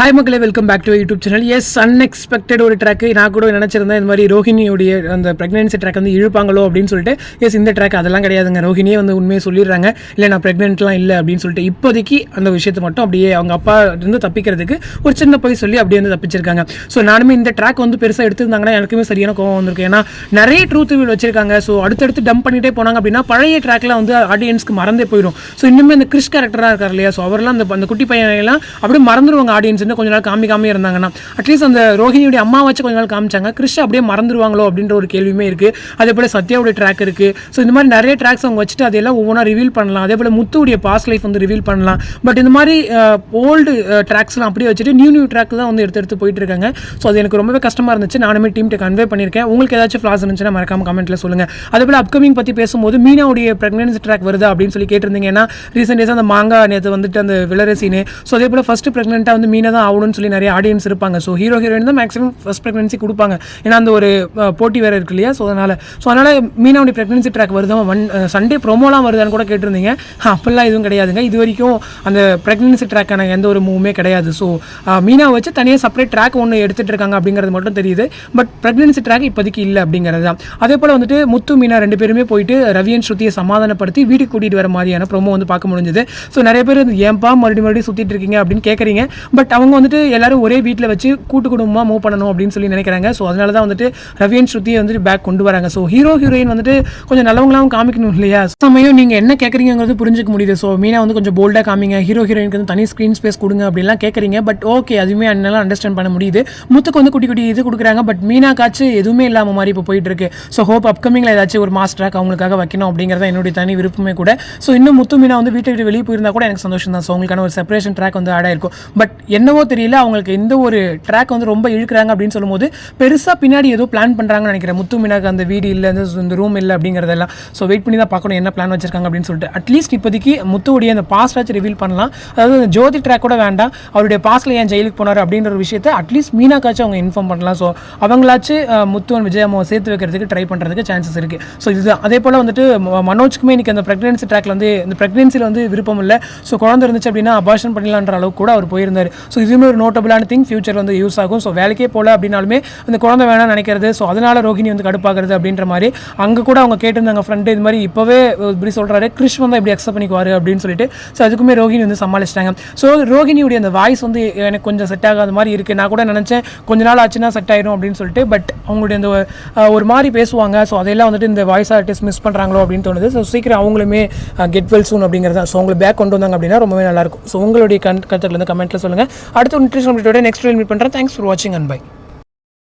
Hi மக்களே welcome back to YouTube channel yes unexpected ஒரு track நான் கூட நினச்சிருந்தேன் இந்த மாதிரி ரோஹிணியுடைய அந்த ப்ரெக்னென்சி ட்ராக் வந்து இழுப்பாங்களோ அப்படின்னு சொல்லிட்டு. எஸ் இந்த ட்ராக் அதெல்லாம் கிடையாதுங்க. ரோஹினியே வந்து உண்மையை சொல்லிடுறாங்க. இல்லை நான் ப்ரெக்னென்ட்லாம் இல்லை அப்படின்னு சொல்லிட்டு இப்போதைக்கு அந்த விஷயத்தை மட்டும் அப்படியே அவங்க அப்பா இருந்து தப்பிக்கிறதுக்கு ஒரு சின்ன போய் சொல்லி அப்படியே வந்து தப்பிச்சிருக்காங்க. ஸோ நானுமே இந்த ட்ராக் வந்து பெருசாக எடுத்திருந்தாங்கன்னா எனக்குமே சரியான கோவம் வந்திருக்கு. ஏன்னா நிறைய ட்ரூத் வீடு வச்சிருக்காங்க. ஸோ அடுத்தடுத்து டம்ப் பண்ணிட்டே போனாங்க அப்படின்னா பழைய ட்ராக்லாம் வந்து ஆடியன்ஸ்க்கு மறந்தே போயிடும். ஸோ இன்னுமே இந்த கிறிஸ் கேரக்டராக இருக்கார் இல்லையா? ஸோ அவர்லாம் அந்த அந்த குட்டி பையனையெல்லாம் அப்படியே மறந்துடுவாங்க ஆடியன்ஸ் கொஞ்ச நாள் காமிக்காம இருந்தாங்கன்னா அட்லீஸ்ட் அந்த ரோஹிணியுடைய அம்மா வச்சு கொஞ்ச நாள் காமிச்சாங்க. கிறிஷ் அப்படியே மறந்துடுவாங்களோ அப்படின்ற ஒரு கேள்வியுமே இருக்குது அதே போல் சத்யாவுடைய ட்ராக் இருக்குது ஸோ இந்த மாதிரி நிறைய ட்ராக்ஸ் அவங்க வச்சுட்டு அதையெல்லாம் ஒவ்வொன்றா ரிவீல் பண்ணலாம். அதே போல் முத்துவுடைய பாஸ்ட் லைஃப் வந்து ரிவீல் பண்ணலாம். பட் இந்த மாதிரி ஓல்டு ட்ராக்ஸ்லாம் அப்படியே வச்சுட்டு நியூ நியூ ட்ராக் தான் வந்து எடுத்து எடுத்து போயிட்டு இருக்காங்க. ஸோ அது எனக்கு ரொம்பவே கஷ்டமாக இருந்துச்சு. நானுமே டீம்கிட்ட கன்வே பண்ணியிருக்கேன். உங்களுக்கு ஏதாச்சும் ஃப்ளாஸ் இருந்துச்சுன்னா மறக்காம கமெண்ட்டில் சொல்லுங்கள் அதே போல் அப்கமிங் பற்றி பேசும்போது மீனாவுடைய ப்ரெக்னன்சி ட்ராக் வருதா அப்படின்னு சொல்லி கேட்டிருந்தீங்க. ஏன்னா ரீசெண்ட் டேஸ் அந்த மாங்கா நேற்று வந்துட்டு அந்த விளரசீனு ஸோ அதே போல் ஃபஸ்ட்டு ப்ரெக்னெண்ட்டாக வந்து மீனா தான் ஆகணும்னு சொல்லி நிறைய ஆடியன்ஸ் இருப்பாங்க. ஸோ ஹீரோ ஹீரோயின் தான் மேக்ஸிமம் ஃபஸ்ட் ப்ரெக்னன்சி கொடுப்பாங்க. ஏன்னா அந்த ஒரு போட்டி வேறு இருக்கு இல்லையா? ஸோ அதனால் ஸோ அதனால் மீனாவுடைய ப்ரெக்னன்சி ட்ராக் வருதா? ஒன் சண்டே ப்ரோமோலாம் வருதான்னு கூட கேட்டிருந்தீங்க. அப்படிலாம் எதுவும் கிடையாதுங்க. இது வரைக்கும் அந்த ப்ரெக்னன்சி ட்ராக்கான எந்த ஒரு மூவுமே கிடையாது. ஸோ மீனா வச்சு தனியாக செப்பரேட் ட்ராக் ஒன்று எடுத்துகிட்டு இருக்காங்க அப்படிங்கிறது மட்டும் தெரியுது. பட் ப்ரெக்னன்சி ட்ராக் இப்போதைக்கு இல்லை அப்படிங்கிறது தான். அதே போல் வந்துட்டு முத்து மீனா ரெண்டு பேருமே போயிட்டு ரவியன் ஸ்ருதியை சமாதானப்படுத்தி வீட்டுக்கு கூட்டிகிட்டு வர மாதிரியான ப்ரோமோ வந்து பார்க்க முடிஞ்சது. ஸோ நிறைய பேர் வந்து ஏன்பா மறுபடியும் மறுபடியும் சுற்றிட்டு இருக்கீங்க? அப்படின்னு கேட்குறீங்க பட் அவங்க வந்துட்டு எல்லாரும் ஒரே வீட்டில் வச்சு கூட்டு குடும்பமாக மூவ் பண்ணணும் அப்படின்னு சொல்லி நினைக்கிறாங்க. ஸோ அதனால தான் வந்துட்டு ரவியன் ஸ்ருதியை வந்துட்டு பேக் கொண்டு வராங்க. ஸோ ஹீரோ ஹீரோயின் வந்துட்டு கொஞ்சம் நல்லவங்களாகவும் காமிக்கணும் இல்லையா? சமயம் நீங்கள் என்ன கேட்குறீங்கிறது புரிஞ்சுக்க முடியுது. ஸோ மீனா வந்து கொஞ்சம் போல்டாக காமிங்க. ஹீரோ ஹீரோயினுக்கு வந்து தனி ஸ்க்ரீன் ஸ்பேஸ் கொடுங்க அப்படிலாம் கேட்குறீங்க பட் ஓகே அதுவுமே என்னால் அண்டர்ஸ்டாண்ட் பண்ண முடியுது. முத்துக்கு வந்து குட்டி குட்டி இது கொடுக்குறாங்க. பட் மீனாக்காச்சு எதுவுமே இல்லாமல் மாதிரி இப்போ போயிட்டு இருக்கு. ஸோ ஹோப் அப்கமிங்கில் ஏதாச்சும் ஒரு மாஸ் ட்ராக் அவங்களுக்காக வைக்கணும் அப்படிங்கிறத என்னுடைய தனி விருப்பமே கூட. ஸோ இன்னும் முத்து மீனா வந்து வீட்டை விட்டு வெளியே போயிருந்தா கூட எனக்கு சந்தோஷம் தான் ஸோ உங்களுக்கான ஒரு செப்பரேஷன் ட்ராக் வந்து ஆட் ஆயிருக்கும். பட் என்னவோ தெரியல அவங்களுக்கு எந்த ஒரு ட்ராக் வந்து ரொம்ப இழுக்கிறாங்க அப்படின்னு சொல்லும்போது பெருசாக பின்னாடி ஏதோ பிளான் பண்ணுறாங்கன்னு நினைக்கிறேன். முத்து மீனாக்கு அந்த வீடு இல்லை இந்த ரூம் இல்லை அப்படிங்கிறதெல்லாம். ஸோ வெயிட் பண்ணி தான் பார்க்கணும் என்ன பிளான் வச்சிருக்காங்க அப்படின்னு சொல்லிட்டு. அட்லீஸ்ட் இப்போதைக்கு முத்துவுடைய அந்த பாஸ்ட் ஆச்சு ரிவீல் பண்ணலாம். அதாவது அந்த ஜோதி ட்ராக் கூட வேண்டாம். அவருடைய பாஸ்ட்ல ஏன் ஜெயிலுக்கு போனார் அப்படின்ற ஒரு விஷயத்தை அட்லீஸ்ட் மீனாக்காச்சும் அவங்க இன்ஃபார்ம் பண்ணலாம். ஸோ அவங்களாச்சும் முத்துவன் முத்துவன் விஜயம்மாவை சேர்த்து வைக்கிறதுக்கு ட்ரை பண்ணுறதுக்கு சான்சஸ் இருக்குது ஸோ இதுதான். அதே போல் வந்துட்டு மனோஜ்க்குமே இன்றைக்கி அந்த ப்ரெக்னன்சி ட்ராக்ல வந்து இந்த ப்ரெக்னன்சியில் வந்து விருப்பம் இல்லை. ஸோ குழந்தை இருந்துச்சு அப்படின்னா அபார்ஷன் பண்ணலான்ற அளவுக்கு கூட அவர் போயிருந்தார். ஸோ இதுவுமே ஒரு நோட்டபிளான திங் ஃபியூச்சர் வந்து யூஸ் ஆகும். ஸோ வேலைக்கே போகல அப்படின்னாலுமே அந்த குழந்தை வேணாம் நினைக்கிறது. ஸோ அதனால ரோஹிணி வந்து கடுப்பாகிறது அப்படின்ற மாதிரி. அங்கே கூட அவங்க கேட்டிருந்தாங்க ஃப்ரெண்டு இது மாதிரி இப்போவே இப்படி சொல்கிறாரு கிறிஷ் வந்து இப்படி அக்செப்ட் பண்ணிக்குவார் அப்படின்னு சொல்லிட்டு. ஸோ அதுக்குமே ரோஹிணி வந்து சமாளிச்சிட்டாங்க. ஸோ ரோஹிணியுடைய அந்த வாய்ஸ் வந்து எனக்கு கொஞ்சம் செட் ஆகாத மாதிரி இருக்குது நான் கூட நினச்சேன் கொஞ்ச நாள் ஆச்சுன்னா செட் ஆயிரும் அப்படின்னு சொல்லிட்டு. பட் அவங்களுடைய அந்த ஒரு மாதிரி பேசுவாங்க. ஸோ அதெல்லாம் வந்துட்டு இந்த வாய்ஸ் ஆர்டிஸ்ட் மிஸ் பண்ணுறாங்களோ அப்படின்னு தோணுது. ஸோ சீக்கிரம் அவங்களுமே கெட் வெல் சூன் அப்படிங்கிறது ஸோ அவங்களை பேக் கொண்டு வந்தாங்க அப்படின்னா ரொம்பவே நல்லாயிருக்கும் ஸோ உங்களுடைய கண் கருத்துக்கள் வந்து கமெண்ட்டில் சொல்லுங்கள் அடுத்த நியூட்ரிஷன் அப்டேட்டோட நெக்ஸ்ட் மீட் பண்ணுறேன் தேங்க்ஸ் ஃபார் வாட்சிங் அண்ட் பை